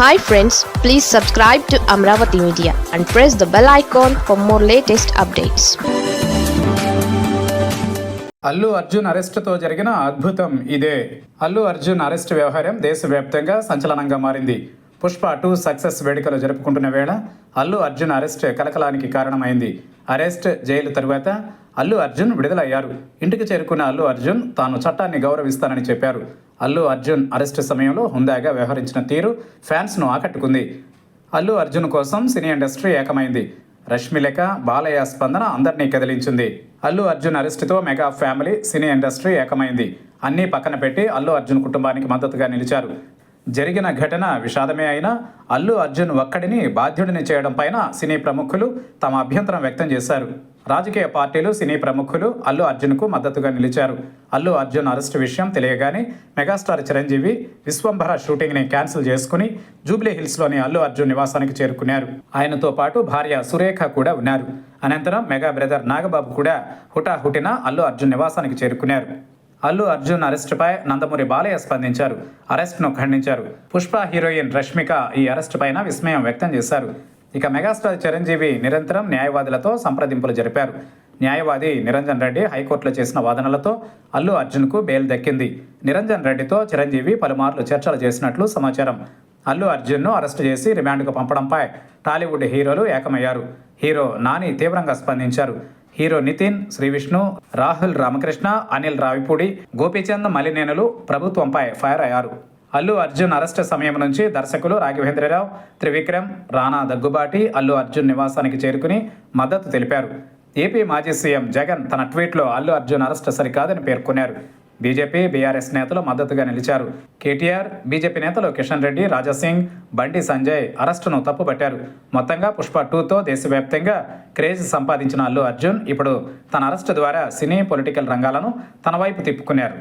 Hi friends please subscribe to Amaravati media and press the bell icon for more latest updates Allu Arjun అరెస్టుతో జరిగిన అద్భుతం ఇదే. Allu Arjun arrest వ్యవహారం దేశవ్యాప్తంగా సంచలనంగా మారింది. పుష్ప టూ సక్సెస్ వేడుకలు జరుపుకుంటున్న వేళ అల్లు అర్జున్ అరెస్ట్ కలకలానికి కారణమైంది. అరెస్ట్ జైలు తరువాత అల్లు అర్జున్ విడుదలయ్యారు. ఇంటికి చేరుకున్న అల్లు అర్జున్ తాను చట్టాన్ని గౌరవిస్తానని చెప్పారు. అల్లు అర్జున్ అరెస్టు సమయంలో హుందాగా వ్యవహరించిన తీరు ఫ్యాన్స్ను ఆకట్టుకుంది. అల్లు అర్జున్ కోసం సినీ ఇండస్ట్రీ ఏకమైంది. రష్మిలక బాలయ్య స్పందన అందరినీ కదిలించింది. అల్లు అర్జున్ అరెస్టుతో మెగా ఫ్యామిలీ సినీ ఇండస్ట్రీ ఏకమైంది. అన్నీ పక్కన పెట్టి అల్లు అర్జున్ కుటుంబానికి మద్దతుగా నిలిచారు. జరిగిన ఘటన విషాదమే అయినా అల్లు అర్జున్ ఒక్కడిని బాధ్యుడిని చేయడం పైన సినీ ప్రముఖులు తమ అభ్యంతరం వ్యక్తం చేశారు. రాజకీయ పార్టీలు సినీ ప్రముఖులు అల్లు అర్జున్కు మద్దతుగా నిలిచారు. అల్లు అర్జున్ అరెస్టు విషయం తెలియగానే మెగాస్టార్ చిరంజీవి విశ్వంభర షూటింగ్ని క్యాన్సిల్ చేసుకుని జూబ్లీ హిల్స్లోని అల్లు అర్జున్ నివాసానికి చేరుకున్నారు. ఆయనతో పాటు భార్య సురేఖ కూడా ఉన్నారు. అనంతరం మెగా బ్రదర్ నాగబాబు కూడా హుటాహుటిన అల్లు అర్జున్ నివాసానికి చేరుకున్నారు. అల్లు అర్జున్ అరెస్టుపై నందమూరి బాలయ్య స్పందించారు. అరెస్ట్ను ఖండించారు. పుష్ప హీరోయిన్ రష్మిక ఈ అరెస్టు పైన విస్మయం వ్యక్తం చేశారు. ఇక మెగాస్టార్ చిరంజీవి నిరంతరం న్యాయవాదులతో సంప్రదింపులు జరిపారు. న్యాయవాది నిరంజన్ రెడ్డి హైకోర్టులో చేసిన వాదనలతో అల్లు అర్జున్కు బెయిల్ దక్కింది. నిరంజన్ రెడ్డితో చిరంజీవి పలుమార్లు చర్చలు చేసినట్లు సమాచారం. అల్లు అర్జున్ను అరెస్టు చేసి రిమాండ్కు పంపడంపై టాలీవుడ్ హీరోలు ఏకమయ్యారు. హీరో నాని తీవ్రంగా స్పందించారు. హీరో నితిన్ శ్రీ విష్ణు రాహుల్ రామకృష్ణ అనిల్ రావిపూడి గోపీచంద్ మలినేనులు ప్రభుత్వంపై ఫైర్ అయ్యారు. అల్లు అర్జున్ అరెస్ట్ సమయం నుంచి దర్శకులు రాఘవేంద్రరావు త్రివిక్రమ్ రానా దగ్గుబాటి అల్లు అర్జున్ నివాసానికి చేరుకుని మద్దతు తెలిపారు. ఏపీ మాజీ సీఎం జగన్ తన ట్వీట్లో అల్లు అర్జున్ అరెస్ట్ సరికాదని పేర్కొన్నారు. బీజేపీ బీఆర్ఎస్ నేతలు మద్దతుగా నిలిచారు. కేటీఆర్ బీజేపీ నేతలు కిషన్ రెడ్డి రాజాసింగ్ బండి సంజయ్ అరెస్టును తప్పుపట్టారు. మొత్తంగా పుష్ప టూతో దేశవ్యాప్తంగా క్రేజ్ సంపాదించిన అల్లు అర్జున్ ఇప్పుడు తన అరెస్టు ద్వారా సినీ పొలిటికల్ రంగాలను తన వైపు తిప్పుకున్నారు.